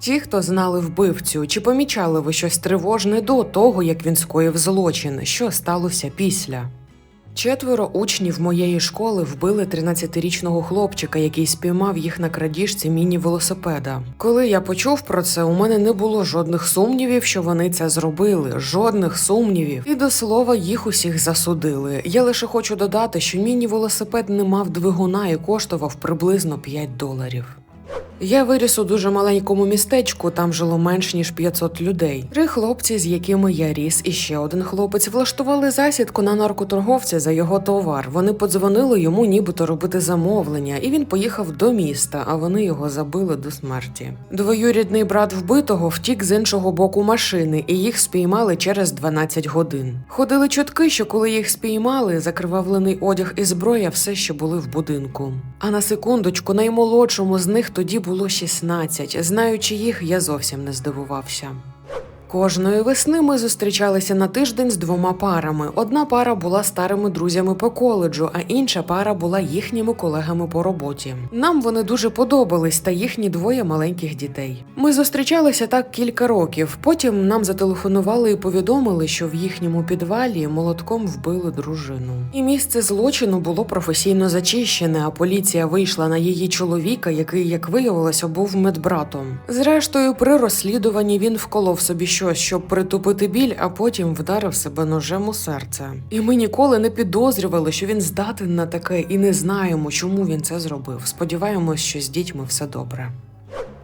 Ті, хто знали вбивцю, чи помічали ви щось тривожне до того, як він скоїв злочин, що сталося після? Четверо учнів моєї школи вбили 13-річного хлопчика, який спіймав їх на крадіжці міні-велосипеда. Коли я почув про це, у мене не було жодних сумнівів, що вони це зробили. Жодних сумнівів. І до слова, їх усіх засудили. Я лише хочу додати, що міні-велосипед не мав двигуна і коштував приблизно 5 доларів. Я виріс у дуже маленькому містечку, там жило менш ніж 500 людей. Три хлопці, з якими я ріс, і ще один хлопець влаштували засідку на наркоторговця за його товар. Вони подзвонили йому, нібито робити замовлення, і він поїхав до міста, а вони його забили до смерті. Двоюрідний брат вбитого втік з іншого боку машини, і їх спіймали через 12 годин. Ходили чутки, що коли їх спіймали, закривавлений одяг і зброя все ще були в будинку. А на секундочку, наймолодшому з них тоді було 16. Знаючи їх, я зовсім не здивувався. Кожної весни ми зустрічалися на тиждень з двома парами. Одна пара була старими друзями по коледжу, а інша пара була їхніми колегами по роботі. Нам вони дуже подобались та їхні двоє маленьких дітей. Ми зустрічалися так кілька років. Потім нам зателефонували і повідомили, що в їхньому підвалі молотком вбили дружину. І місце злочину було професійно зачищене, а поліція вийшла на її чоловіка, який, як виявилося, був медбратом. Зрештою, при розслідуванні він вколов собі щось, щоб притупити біль, а потім вдарив себе ножем у серце. І ми ніколи не підозрювали, що він здатен на таке, і не знаємо, чому він це зробив. Сподіваємось, що з дітьми все добре.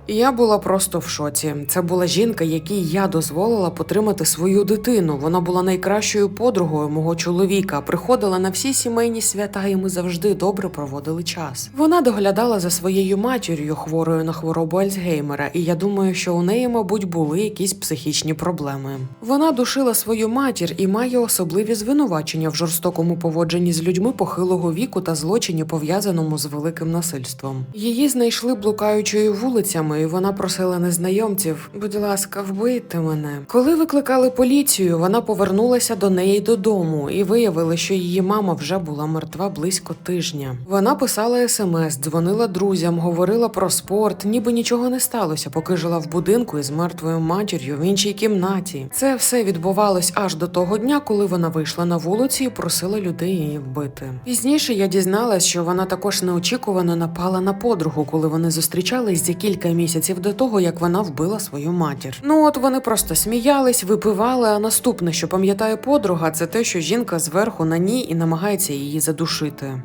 Я була просто в шоці. Це була жінка, якій я дозволила потримати свою дитину. Вона була найкращою подругою мого чоловіка, приходила на всі сімейні свята, і ми завжди добре проводили час. Вона доглядала за своєю матір'ю, хворою на хворобу Альцгеймера, і я думаю, що у неї, мабуть, були якісь психічні проблеми. Вона душила свою матір і має особливі звинувачення в жорстокому поводженні з людьми похилого віку та злочині, пов'язаному з великим насильством. Її знайшли блукаючою вулицями, і вона просила незнайомців: будь ласка, вбийте мене. Коли викликали поліцію, вона повернулася до неї додому і виявили, що її мама вже була мертва близько тижня. Вона писала смс, дзвонила друзям, говорила про спорт, ніби нічого не сталося, поки жила в будинку із мертвою матір'ю в іншій кімнаті. Це все відбувалось аж до того дня, коли вона вийшла на вулицю і просила людей її вбити. Пізніше я дізналась, що вона також неочікувано напала на подругу, коли вони зустрічались за кілька місяців до того, як вона вбила свою матір. Ну от вони просто сміялись, випивали. А наступне, що пам'ятає подруга, це те, що жінка зверху на ній і намагається її задушити.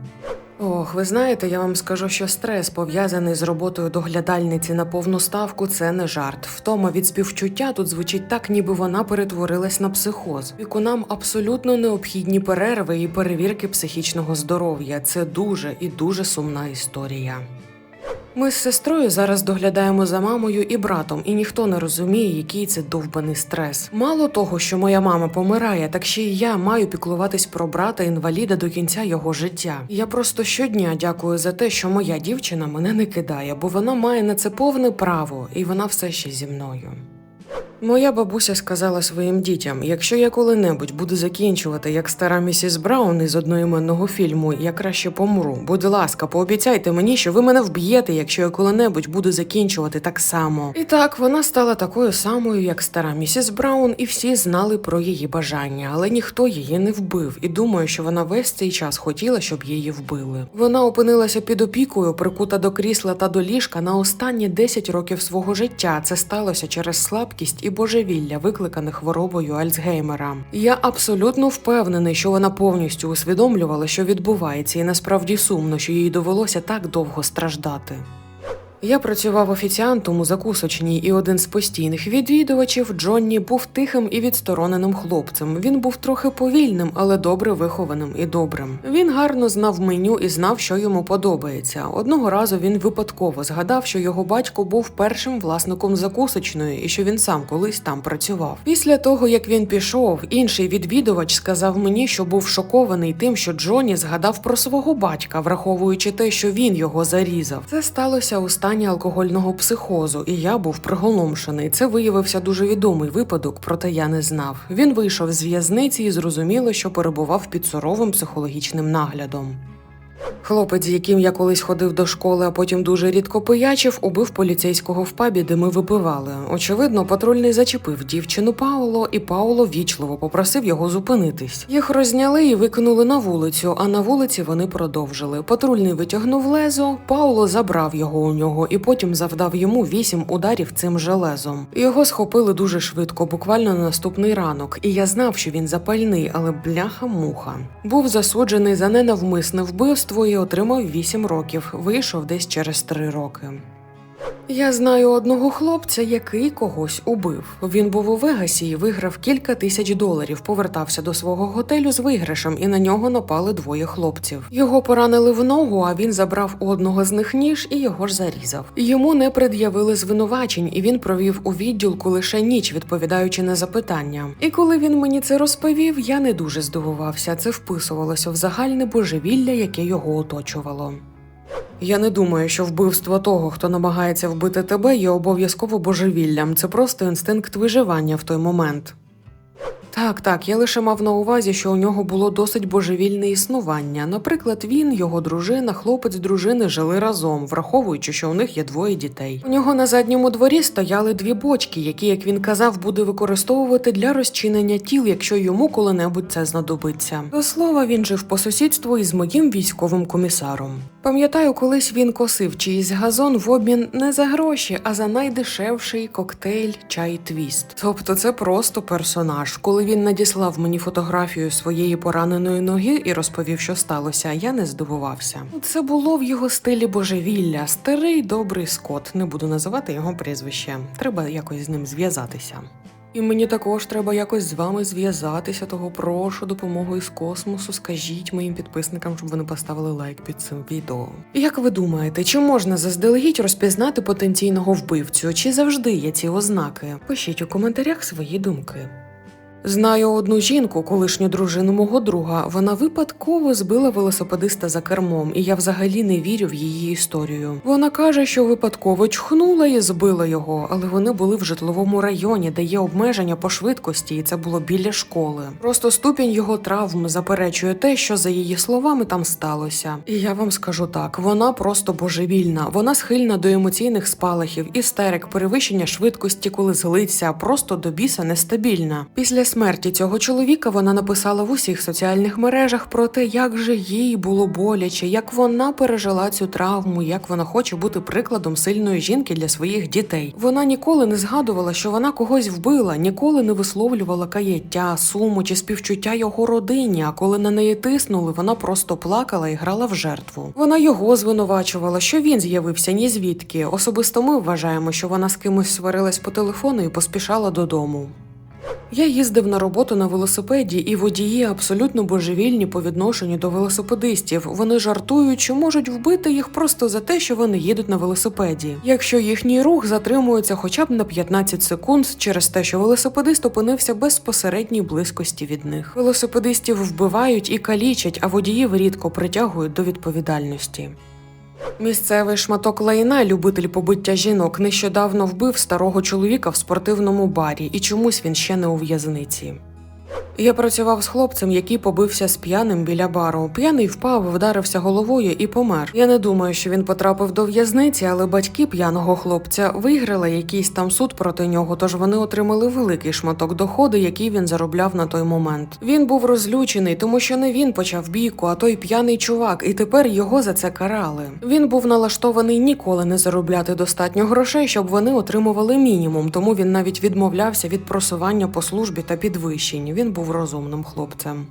Ох, ви знаєте, я вам скажу, що стрес, пов'язаний з роботою доглядальниці на повну ставку, це не жарт. Втома від співчуття тут звучить так, ніби вона перетворилась на психоз. Вікунам абсолютно необхідні перерви і перевірки психічного здоров'я. Це дуже і дуже сумна історія. Ми з сестрою зараз доглядаємо за мамою і братом, і ніхто не розуміє, який це довбаний стрес. Мало того, що моя мама помирає, так ще й я маю піклуватись про брата інваліда до кінця його життя. Я просто щодня дякую за те, що моя дівчина мене не кидає, бо вона має на це повне право, і вона все ще зі мною. Моя бабуся сказала своїм дітям: якщо я коли-небудь буду закінчувати як стара місіс Браун із одноіменного фільму, я краще помру. Будь ласка, пообіцяйте мені, що ви мене вб'єте, якщо я коли-небудь буду закінчувати так само. І так вона стала такою самою, як стара місіс Браун, і всі знали про її бажання, але ніхто її не вбив. І думаю, що вона весь цей час хотіла, щоб її вбили. Вона опинилася під опікою, прикута до крісла та до ліжка на останні 10 років свого життя. Це сталося через слабкість і божевілля, викликане хворобою Альцгеймера. Я абсолютно впевнений, що вона повністю усвідомлювала, що відбувається, і насправді сумно, що їй довелося так довго страждати. Я працював офіціантом у закусочній, і один з постійних відвідувачів Джонні був тихим і відстороненим хлопцем. Він був трохи повільним, але добре вихованим і добрим. Він гарно знав меню і знав, що йому подобається. Одного разу він випадково згадав, що його батько був першим власником закусочної і що він сам колись там працював. Після того, як він пішов, інший відвідувач сказав мені, що був шокований тим, що Джонні згадав про свого батька, враховуючи те, що він його зарізав. Це сталося у стані алкогольного психозу, і я був приголомшений. Це виявився дуже відомий випадок, проте я не знав. Він вийшов з в'язниці і зрозуміло, що перебував під суровим психологічним наглядом. Хлопець, з яким я колись ходив до школи, а потім дуже рідко пиячив, убив поліцейського в пабі, де ми випивали. Очевидно, патрульний зачепив дівчину Пауло, і Пауло вічливо попросив його зупинитись. Їх розняли і викинули на вулицю, а на вулиці вони продовжили. Патрульний витягнув лезо, Пауло забрав його у нього і потім завдав йому вісім ударів цим же лезом. Його схопили дуже швидко, буквально на наступний ранок, і я знав, що він запальний, але бляха-муха. Був засуджений за ненавмисне вбивство і отримав 8 років. Вийшов десь через 3 роки. Я знаю одного хлопця, який когось убив. Він був у Вегасі і виграв кілька тисяч доларів. Повертався до свого готелю з виграшем, і на нього напали двоє хлопців. Його поранили в ногу, а він забрав у одного з них ніж і його ж зарізав. Йому не пред'явили звинувачень, і він провів у відділку лише ніч, відповідаючи на запитання. І коли він мені це розповів, я не дуже здивувався. Це вписувалося в загальне божевілля, яке його оточувало. Я не думаю, що вбивство того, хто намагається вбити тебе, є обов'язково божевіллям. Це просто інстинкт виживання в той момент. Так, так, я лише мав на увазі, що у нього було досить божевільне існування. Наприклад, він, його дружина, хлопець дружини жили разом, враховуючи, що у них є двоє дітей. У нього на задньому дворі стояли дві бочки, які, як він казав, буде використовувати для розчинення тіл, якщо йому коли-небудь це знадобиться. До слова, він жив по сусідству із моїм військовим комісаром. Пам'ятаю, колись він косив чиїсь газон в обмін не за гроші, а за найдешевший коктейль чай твіст. Тобто це просто персонаж. Коли він надіслав мені фотографію своєї пораненої ноги і розповів, що сталося, я не здивувався. Це було в його стилі божевілля, старий добрий скот. Не буду називати його прізвище. Треба якось з ним зв'язатися. І мені також треба якось з вами зв'язатися, того прошу допомогою з космосу. Скажіть моїм підписникам, щоб вони поставили лайк під цим відео. Як ви думаєте, чи можна заздалегідь розпізнати потенційного вбивцю? Чи завжди є ці ознаки? Пишіть у коментарях свої думки. Знаю одну жінку, колишню дружину мого друга. Вона випадково збила велосипедиста за кермом, і я взагалі не вірю в її історію. Вона каже, що випадково чхнула і збила його, але вони були в житловому районі, де є обмеження по швидкості, і це було біля школи. Просто ступінь його травм заперечує те, що за її словами там сталося. І я вам скажу так: вона просто божевільна. Вона схильна до емоційних спалахів, істерик, перевищення швидкості, коли злиться, просто до біса нестабільна. Після смерті цього чоловіка вона написала в усіх соціальних мережах про те, як же їй було боляче, як вона пережила цю травму, як вона хоче бути прикладом сильної жінки для своїх дітей. Вона ніколи не згадувала, що вона когось вбила, ніколи не висловлювала каяття, суму чи співчуття його родині. А коли на неї тиснули, вона просто плакала і грала в жертву. Вона його звинувачувала, що він з'явився ні звідки. Особисто ми вважаємо, що вона з кимось сварилась по телефону і поспішала додому. Я їздив на роботу на велосипеді, і водії абсолютно божевільні по відношенню до велосипедистів. Вони жартують, що можуть вбити їх просто за те, що вони їдуть на велосипеді. Якщо їхній рух затримується хоча б на 15 секунд через те, що велосипедист опинився безпосередній близькості від них. Велосипедистів вбивають і калічать, а водіїв рідко притягують до відповідальності. Місцевий шматок лайна, любитель побиття жінок, нещодавно вбив старого чоловіка в спортивному барі, і чомусь він ще не у в'язниці. Я працював з хлопцем, який побився з п'яним біля бару. П'яний впав, вдарився головою і помер. Я не думаю, що він потрапив до в'язниці, але батьки п'яного хлопця виграли якийсь там суд проти нього, тож вони отримали великий шматок доходу, який він заробляв на той момент. Він був розлючений, тому що не він почав бійку, а той п'яний чувак, і тепер його за це карали. Він був налаштований ніколи не заробляти достатньо грошей, щоб вони отримували мінімум, тому він навіть відмовлявся від просування по службі та підвищень. Він був розумним хлопцем.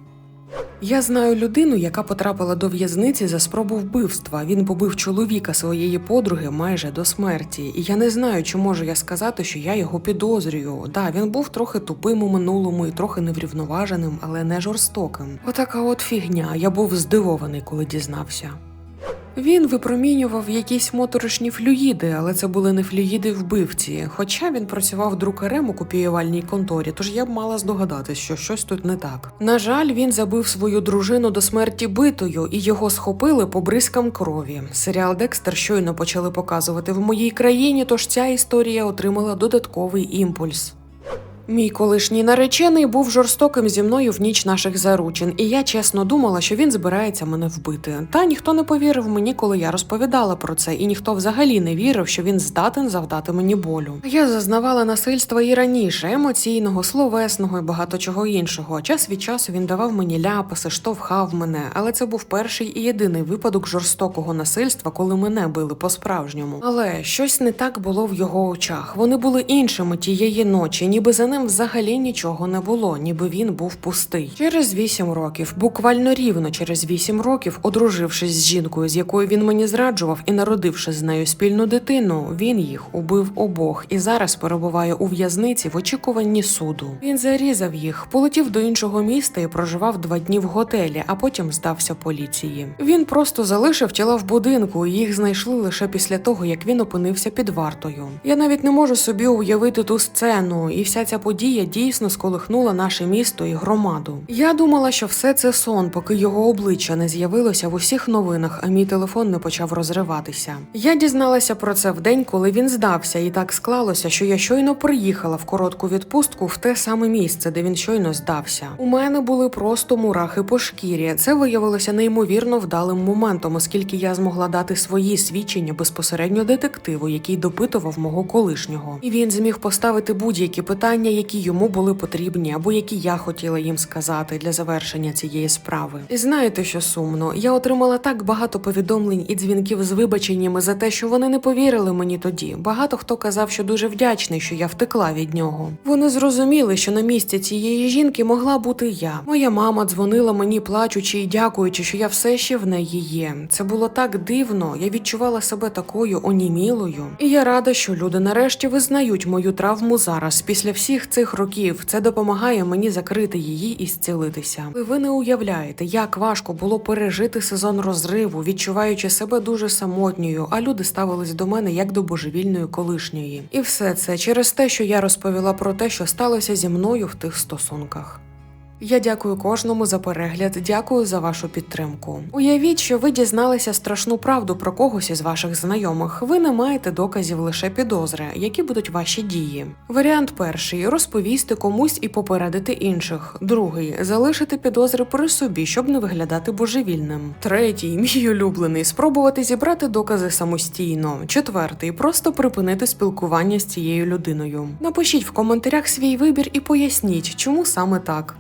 Я знаю людину, яка потрапила до в'язниці за спробу вбивства. Він побив чоловіка своєї подруги майже до смерті. І я не знаю, чи можу я сказати, що я його підозрюю. Да, він був трохи тупим у минулому і трохи неврівноваженим, але не жорстоким. Отака от фігня. Я був здивований, коли дізнався. Він випромінював якісь моторошні флюїди, але це були не флюїди вбивці. Хоча він працював друкарем у копіювальній конторі, тож я б мала здогадатись, що щось тут не так. На жаль, він забив свою дружину до смерті битою, і його схопили по бризкам крові. Серіал Декстер щойно почали показувати в моїй країні, тож ця історія отримала додатковий імпульс. Мій колишній наречений був жорстоким зі мною в ніч наших заручин, і я чесно думала, що він збирається мене вбити. Та ніхто не повірив мені, коли я розповідала про це, і ніхто взагалі не вірив, що він здатен завдати мені болю. Я зазнавала насильства і раніше, емоційного, словесного і багато чого іншого. Час від часу він давав мені ляпаси, штовхав мене, але це був перший і єдиний випадок жорстокого насильства, коли мене били по-справжньому. Але щось не так було в його очах. Вони були іншими тієї ночі, ніби за ним взагалі нічого не було, ніби він був пустий. Через вісім років, буквально рівно через вісім років, одружившись з жінкою, з якою він мені зраджував, і народивши з нею спільну дитину, він їх убив обох і зараз перебуває у в'язниці в очікуванні суду. Він зарізав їх, полетів до іншого міста і проживав два дні в готелі, а потім здався поліції. Він просто залишив тіла в будинку, і їх знайшли лише після того, як він опинився під вартою. Я навіть не можу собі уявити ту сцену, і вся ця подія дійсно сколихнула наше місто і громаду. Я думала, що все це сон, поки його обличчя не з'явилося в усіх новинах, а мій телефон не почав розриватися. Я дізналася про це в день, коли він здався, і так склалося, що я щойно приїхала в коротку відпустку в те саме місце, де він щойно здався. У мене були просто мурахи по шкірі. Це виявилося неймовірно вдалим моментом, оскільки я змогла дати свої свідчення безпосередньо детективу, який допитував мого колишнього. І він зміг поставити будь-які питання, які йому були потрібні, або які я хотіла їм сказати для завершення цієї справи. І знаєте, що сумно? Я отримала так багато повідомлень і дзвінків з вибаченнями за те, що вони не повірили мені тоді. Багато хто казав, що дуже вдячний, що я втекла від нього. Вони зрозуміли, що на місці цієї жінки могла бути я. Моя мама дзвонила мені, плачучи і дякуючи, що я все ще в неї є. Це було так дивно. Я відчувала себе такою онімілою. І я рада, що люди нарешті визнають мою травму зараз. Після всіх цих років це допомагає мені закрити її і зцілитися. Ви- не уявляєте, як важко було пережити сезон розриву, відчуваючи себе дуже самотньою, а люди ставились до мене як до божевільної колишньої. І все це через те, що я розповіла про те, що сталося зі мною в тих стосунках. Я дякую кожному за перегляд, дякую за вашу підтримку. Уявіть, що ви дізналися страшну правду про когось із ваших знайомих. Ви не маєте доказів лише підозри, які будуть ваші дії. Варіант перший розповісти комусь і попередити інших. Другий залишити підозри при собі, щоб не виглядати божевільним. Третій, мій улюблений, спробувати зібрати докази самостійно. Четвертий просто припинити спілкування з цією людиною. Напишіть в коментарях свій вибір і поясніть, чому саме так.